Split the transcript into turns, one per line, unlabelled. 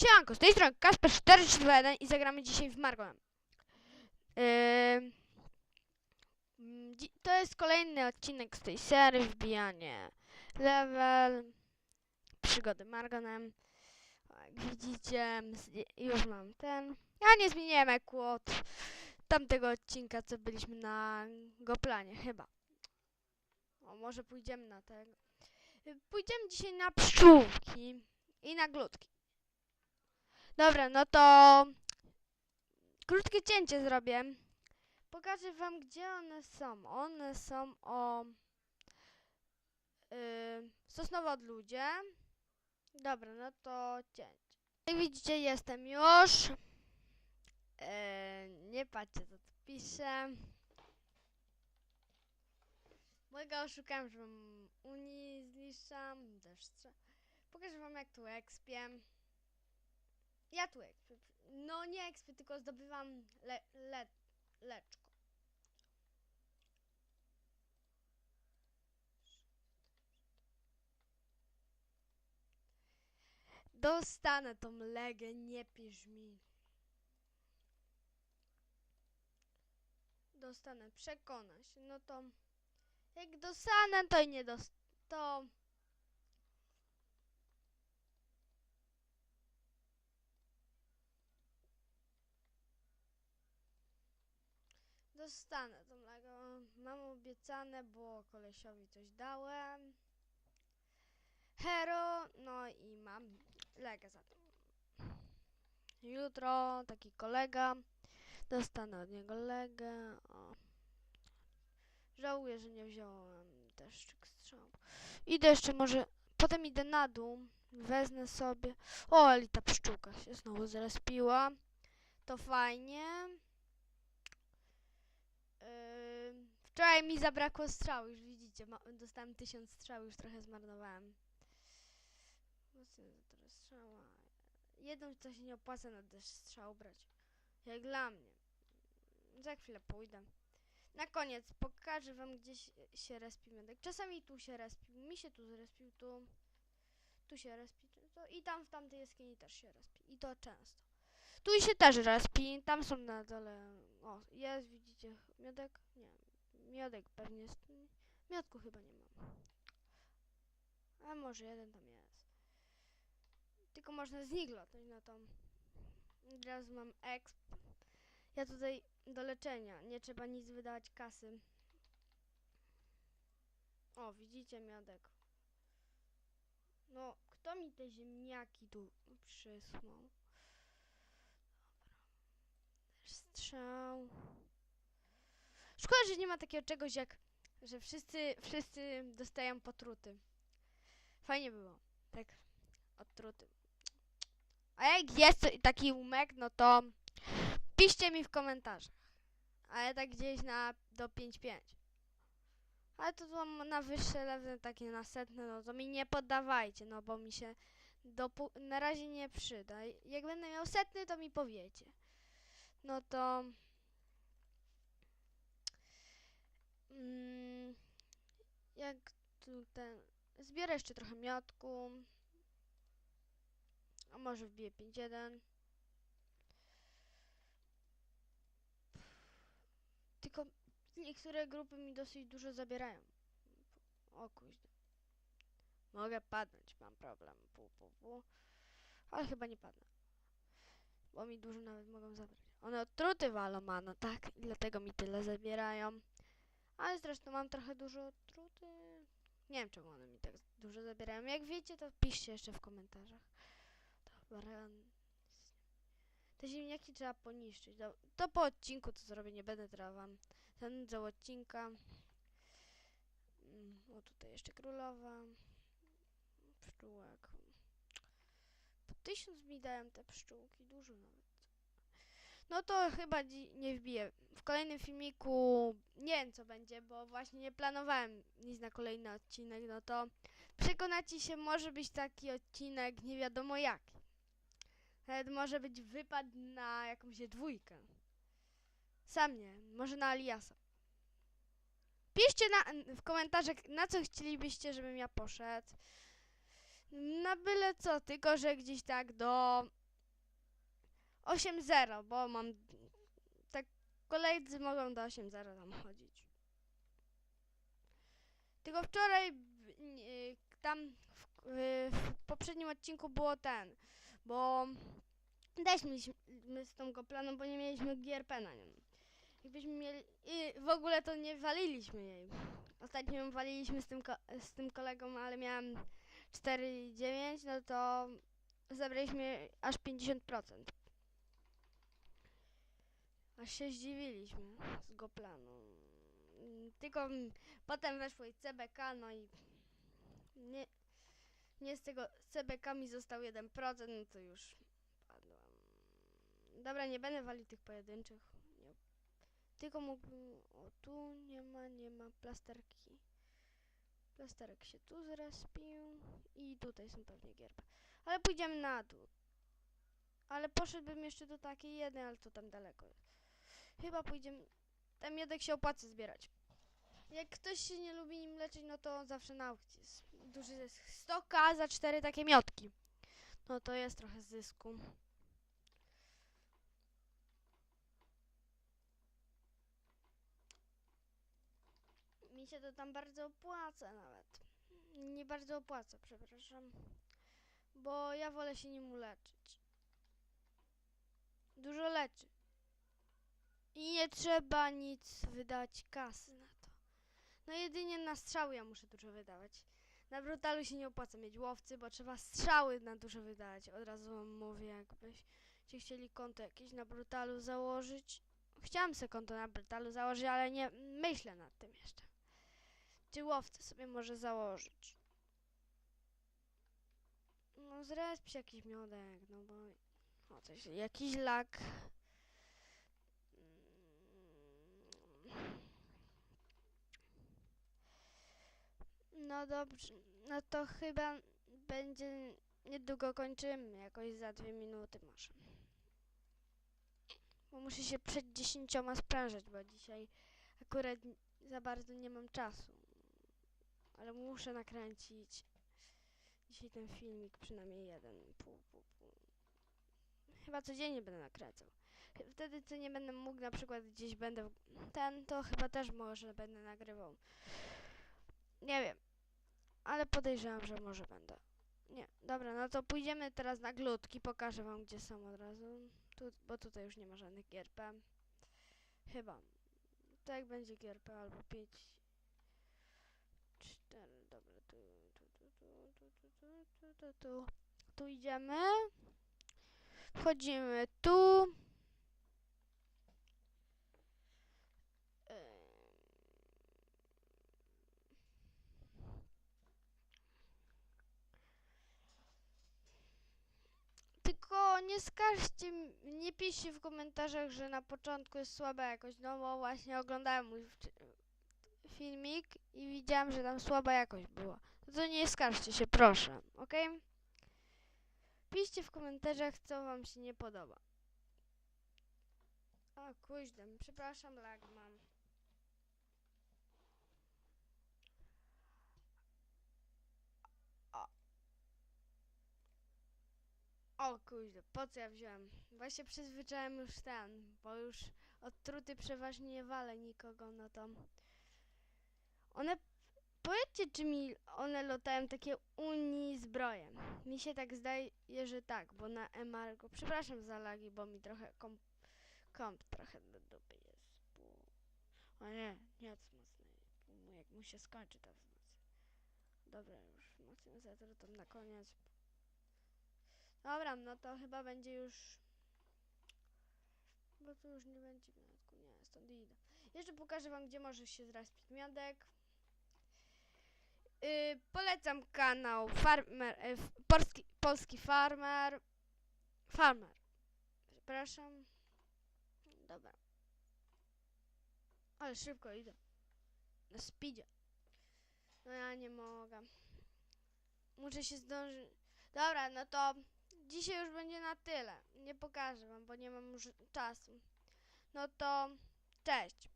Siemanko, z tej strony Kasper 431 i zagramy dzisiaj w Margonem. Yy, to jest kolejny odcinek z tej serii, wbijanie level, przygody Margonem. Jak widzicie, już mam ten. Ja nie zmieniłem eku od tamtego odcinka, co byliśmy na Goplanie, chyba. O, może pójdziemy na tego. Pójdziemy dzisiaj na pszczółki i na glutki. Dobra, no to krótkie cięcie zrobię. Pokażę wam, gdzie one są. One są o yy, Sosnowodludzie. Dobra, no to cięcie. Jak widzicie, jestem już. Yy, nie patrzcie, co tu piszę. Mojego oszukałem, że mam Unii strze- Pokażę wam, jak tu ekspię. Ja tu ekspię. No nie ekspię, tylko zdobywam le, le, leczko. Dostanę tą legę, nie pisz mi. Dostanę, przekona się. No to jak dostanę, to i nie dost... to... Dostanę tą Lego. Mam obiecane, bo kolesiowi coś dałem. Hero, no i mam Legę za to. Jutro taki kolega. Dostanę od niego Legę. O. Żałuję, że nie wziąłem deszczyk strzał. Idę jeszcze może... Potem idę na dół. Wezmę sobie... O, ale ta pszczółka się znowu zrespiła. To fajnie. Wczoraj mi zabrakło strzał, już widzicie. Dostałem tysiąc strzał, już trochę zmarnowałem. Mocno teraz strzała. Jedną to się nie opłaca na deszcz strzał brać. Jak dla mnie. Za chwilę pójdę. Na koniec pokażę wam gdzie się, respi miodek. Czasami tu się respił, mi się tu zrespił, tu, tu się respi, tu, to i tam w tamtej jaskini też się respi. I to często. Tu się też respi, tam są na dole, o jest widzicie miodek? Nie, miodek pewnie jest, miodku chyba nie mam. A może jeden tam jest. Tylko można z nich latać na tą. Teraz mam exp. Ja tutaj do leczenia. Nie trzeba nic wydawać kasy. O, widzicie miodek. No, kto mi te ziemniaki tu przysłał? Dobra. Strzał. Szkoda, że nie ma takiego czegoś jak, że wszyscy, wszyscy dostają potruty. Fajnie było. Tak, odtruty. A jak jest taki umek, no to piszcie mi w komentarzach. Ale tak gdzieś na do 5-5. Ale to tam na wyższe level, takie na setne, no to mi nie poddawajcie, no bo mi się na razie nie przyda. Jak będę miał setny, to mi powiecie. No to... Mm, jak tu ten... Zbiorę jeszcze trochę miodku. A może wbiję 5-1. Tylko niektóre grupy mi dosyć dużo zabierają. O kuźno. Mogę padnąć, mam problem. Pu, pu, pu. Ale chyba nie padnę. Bo mi dużo nawet mogą zabrać. One odtruty walą, mano, tak? I dlatego mi tyle zabierają. Ale zresztą mam trochę dużo odtruty. Nie wiem, czemu one mi tak dużo zabierają. Jak wiecie, to piszcie jeszcze w komentarzach. Dobra. Te ziemniaki trzeba poniszczyć. Do- To po odcinku to zrobię, nie będę teraz wam zanudzał odcinka. Mm, O, tutaj jeszcze królowa. Pszczółek. Po tysiąc mi dałem te pszczółki, dużo nawet. No to chyba nie wbiję. W kolejnym filmiku nie wiem co będzie, bo właśnie nie planowałem nic na kolejny odcinek, no to przekonacie się, może być taki odcinek nie wiadomo jaki. Nawet może być wypad na jakąś dwójkę. Sam nie, może na Aliasa. Piszcie na, w komentarzach, na co chcielibyście, żebym ja poszedł. Na byle co, tylko że gdzieś tak do 8-0, bo mam. Tak, koledzy mogą do 8-0 tam chodzić. Tylko wczoraj n- y, tam w, y, w poprzednim odcinku było ten, bo też z tą goplaną, bo nie mieliśmy GRP na nią. Jakbyśmy mieli. I w ogóle to nie waliliśmy jej. Ostatnio ją waliliśmy z tym, z tym kolegą, ale miałem 4,9, no to zabraliśmy aż 50%. Się zdziwiliśmy z goplaną. Mm, Tylko potem weszło i CBK, no i nie, nie z tego CBK mi został 1%, no to już padłam. Dobra, nie będę walił tych pojedynczych. Nie. Tylko mógłbym... O, tu nie ma, nie ma plasterki. Plasterek się tu zrespił i tutaj są pewnie gierby. Ale pójdziemy na dół. Ale poszedłbym jeszcze do takiej jednej, ale to tam daleko jest. Chyba pójdziemy... Tam jednak się opłaca zbierać. Jak ktoś się nie lubi nim leczyć, no to zawsze na aukcji jest. Duży zysk. 100k za cztery takie miotki. No to jest trochę zysku. Mi się to tam bardzo opłaca nawet. Nie bardzo opłaca, przepraszam. Bo ja wolę się nim uleczyć. Dużo leczy. I nie trzeba nic wydać kasy na to. No jedynie na strzały ja muszę dużo wydawać. Na brutalu się nie opłaca mieć łowcy, bo trzeba strzały na dużo wydać. Od razu wam mówię, jakbyście chcieli konto jakieś na brutalu założyć. Chciałam sobie konto na brutalu założyć, ale nie myślę nad tym jeszcze. Czy łowcy sobie może założyć? No zresp się jakiś miodek, no bo... O, coś, jakiś lak. No dobrze, no to chyba będzie niedługo kończymy, jakoś za dwie minuty może. Bo muszę się przed dziesięcioma sprężać, bo dzisiaj akurat za bardzo nie mam czasu. Ale muszę nakręcić dzisiaj ten filmik, przynajmniej jeden. Pół, pół, pół. Chyba codziennie będę nakręcał. Wtedy, co nie będę mógł, na przykład gdzieś będę ten, to chyba też może będę nagrywał. Nie wiem. Ale podejrzewam, że może będę. Nie, dobra, no to pójdziemy teraz na glutki. Pokażę wam, gdzie są od razu. Tu, bo tutaj już nie ma żadnych GRP. Chyba. To jak będzie GRP albo 5. 4, dobra, tu, tu, tu, tu, tu, tu, tu, tu, tu, tu. Tu idziemy. Wchodzimy tu. Em. Tylko nie skarżcie, nie piszcie w komentarzach, że na początku jest słaba jakość, no bo właśnie oglądałem mój filmik i widziałam, że tam słaba jakość była. No to nie skarżcie się, proszę, ok? Piszcie w komentarzach, co wam się nie podoba. O, kuźdem, przepraszam, lag mam. O kuźle, po co ja wziąłem? Właśnie przyzwyczaiłem już ten, bo już odtruty przeważnie nie walę nikogo, no to... One... Powiedzcie, czy mi one latają takie uni zbroje. Mi się tak zdaje, że tak, bo na embargo... Przepraszam za lagi, bo mi trochę komp... Komp trochę do dupy jest. Bo... O nie, nie wzmocnię. Jak mu się skończy ta wzmocnienie. Dobra, już wzmocnię to na koniec. Dobra, no to chyba będzie już. Bo to już nie będzie miodku, nie, stąd idę. Jeszcze pokażę wam, gdzie może się zrespić miodek. Yy, polecam kanał Farmer, yy, polski, polski Farmer. Farmer. Przepraszam. Dobra. Ale szybko idę. Na speedzie. No ja nie mogę. Muszę się zdążyć. Dobra, no to dzisiaj już będzie na tyle. Nie pokażę wam, bo nie mam już czasu. No to cześć.